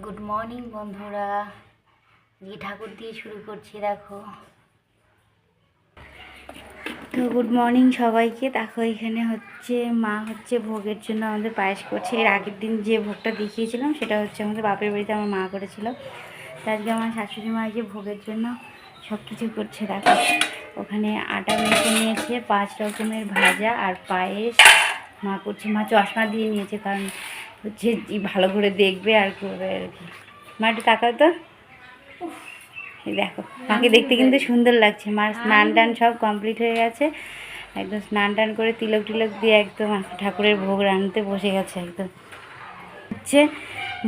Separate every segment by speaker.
Speaker 1: Good morning বন্ধুরা। যে ঠাকুর দিয়ে শুরু করছি, দেখো। তো গুড মর্নিং সবাইকে। দেখো, এখানে হচ্ছে মা হচ্ছে ভোগের জন্য আমাদের পায়েস করছে। এর আগের দিন যে ভোগটা দেখিয়েছিলাম, সেটা হচ্ছে আমাদের বাপের বাড়িতে আমার মা করেছিল। তো আজকে আমার শাশুড়ি মা যে ভোগের জন্য সব কিছু করছে, দেখো। ওখানে আটা মেখে নিয়েছে, পাঁচ রকমের ভাজা আর পায়েস। মা করছে, মা চশমা দিয়ে নিয়েছে, কারণ হচ্ছে ভালো করে দেখবে আর করবে আর কি। মা একটু তাকাও তো। দেখো, মাকে দেখতে কিন্তু সুন্দর লাগছে। মার স্নান টান সব কমপ্লিট হয়ে গেছে। একদম স্নান টান করে তিলক টিলক দিয়ে একদম ঠাকুরের ভোগ রাঁধতে বসে গেছে একদম। হচ্ছে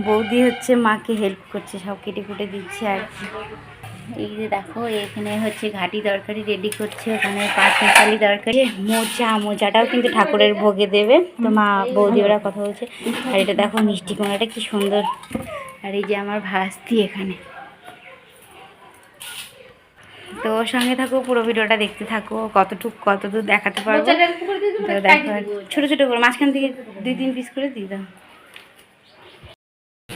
Speaker 1: বৌদি হচ্ছে মাকে হেল্প করছে, সব কেটে কুটে দিচ্ছে আর কি। এই যে দেখো এখানে হচ্ছে ঘাটি তরকারি রেডি করছে ওখানে পাঁচ মিশালি তরকারি। মোচা মোচাটাও কিন্তু ঠাকুরের ভোগে দেবে। তো মা বৌদি ওরা কথা বলছে। আর এটা দেখো মিষ্টি কোনাটা কি সুন্দর। আর এই যে আমার ভাস্তি এখানে। তো ওর সঙ্গে থাকো পুরো ভিডিওটা দেখতে থাকো। কতটুকু কতদূর দেখাতে পারব। তো দেখো ছোটো ছোটো করে মাঝখান থেকে দুই তিন পিস করে দিই দাও।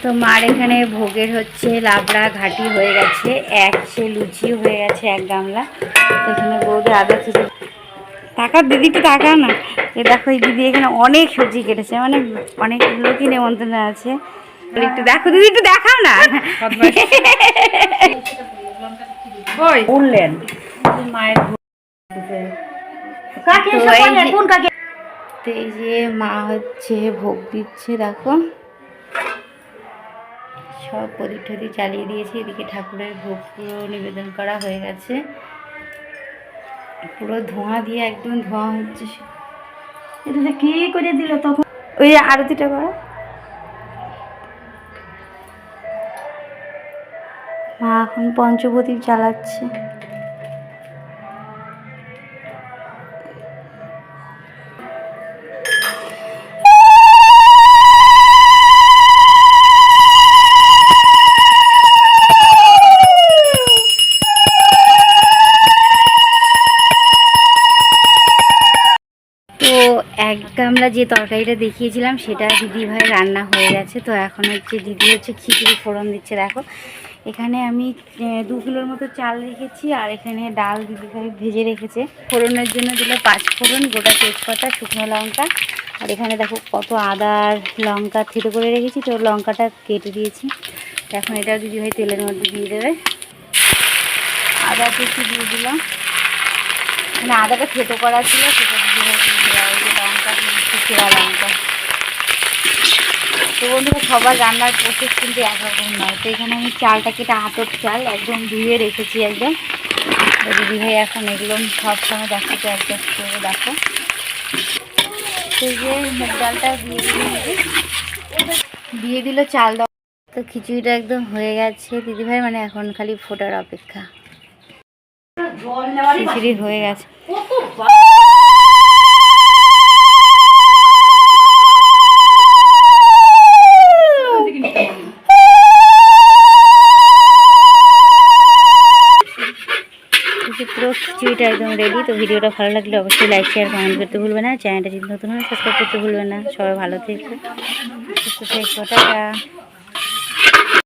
Speaker 1: তো মার এখানে ভোগের হচ্ছে লাবড়া ঘাটি হয়ে গেছে এক সে লুচি হয়ে গেছে এক গামলা। এখানে বৌদি আদা ছিল টাকার দিদি একটু টাকা না। এ দেখো এই দিদি এখানে অনেক সবজি কেটেছে মানে অনেক লোকই নেমন্তন্ন আছে। একটু দেখো দিদি একটু দেখাও না?
Speaker 2: বললেন।
Speaker 1: মায়ের তো তো এই যে মা হচ্ছে ভোগ দিচ্ছে দেখো। সব প্রদীপ টদীপ চালিয়ে দিয়েছি। এদিকে ঠাকুরের ভোগ পুরো নিবেদন করা হয়ে গেছে। পুরো ধোঁয়া দিয়ে একদম ধোঁয়া হচ্ছে।
Speaker 2: এটা কি করে দিল তখন?
Speaker 1: ওই আরতিটা করা। মা এখন পঞ্চপ্রদীপ চালাচ্ছে এক আমরা যে তরকারিটা দেখিয়েছিলাম, সেটা দিদি ভাই রান্না হয়ে গেছে। তো এখন হচ্ছে দিদি হচ্ছে খিচুড়ি ফোড়ন দিচ্ছে, দেখো। এখানে আমি দু কিলোর মতো চাল রেখেছি, আর এখানে ডাল দিদি ভাই ভেজে রেখেছে। ফোড়নের জন্য দিল পাঁচ ফোড়ন, গোটা তেজপাতা, শুকনো লঙ্কা। আর এখানে দেখো কত আদা আর লঙ্কা থেতো করে রেখেছি, তো লঙ্কাটা কেটে দিয়েছি। এখন এটাও দিদি ভাই তেলের মধ্যে দিয়ে দেবে। আদা কুচি দিয়ে দিলাম। মানে আদাটা থেতো করা ছিল, সেটা লঙ্কা লঙ্কা। তো বন্ধুরা, সবার রান্নার প্রসেস কিন্তু একরকম নয়। তো এখানে আমি চালটা কেটে আতর চাল একদম ধুয়ে রেখেছি একদম। দিদি ভাই এখন এগুলো সব সময় দেখাতে অ্যাডজাস্ট করে দেখো। এই যে মুগ ডালটা দিয়ে দিয়ে দিল চাল তো খিচুড়িটা একদম হয়ে গেছে। দিদিভাই মানে এখন খালি ফোটার অপেক্ষা। খিচুড়ি হয়ে গেছে। পুরো খিচুড়িটা একদম রেডি তো ভিডিওটা ভালো লাগলে অবশ্যই লাইক শেয়ার কমেন্ট করতে ভুলবে না। চ্যানেলটা যদি নতুন হয় সাবস্ক্রাইব করতে ভুলবে না। সবাই ভালো থেকো। সুস্থ থেকো টাটা।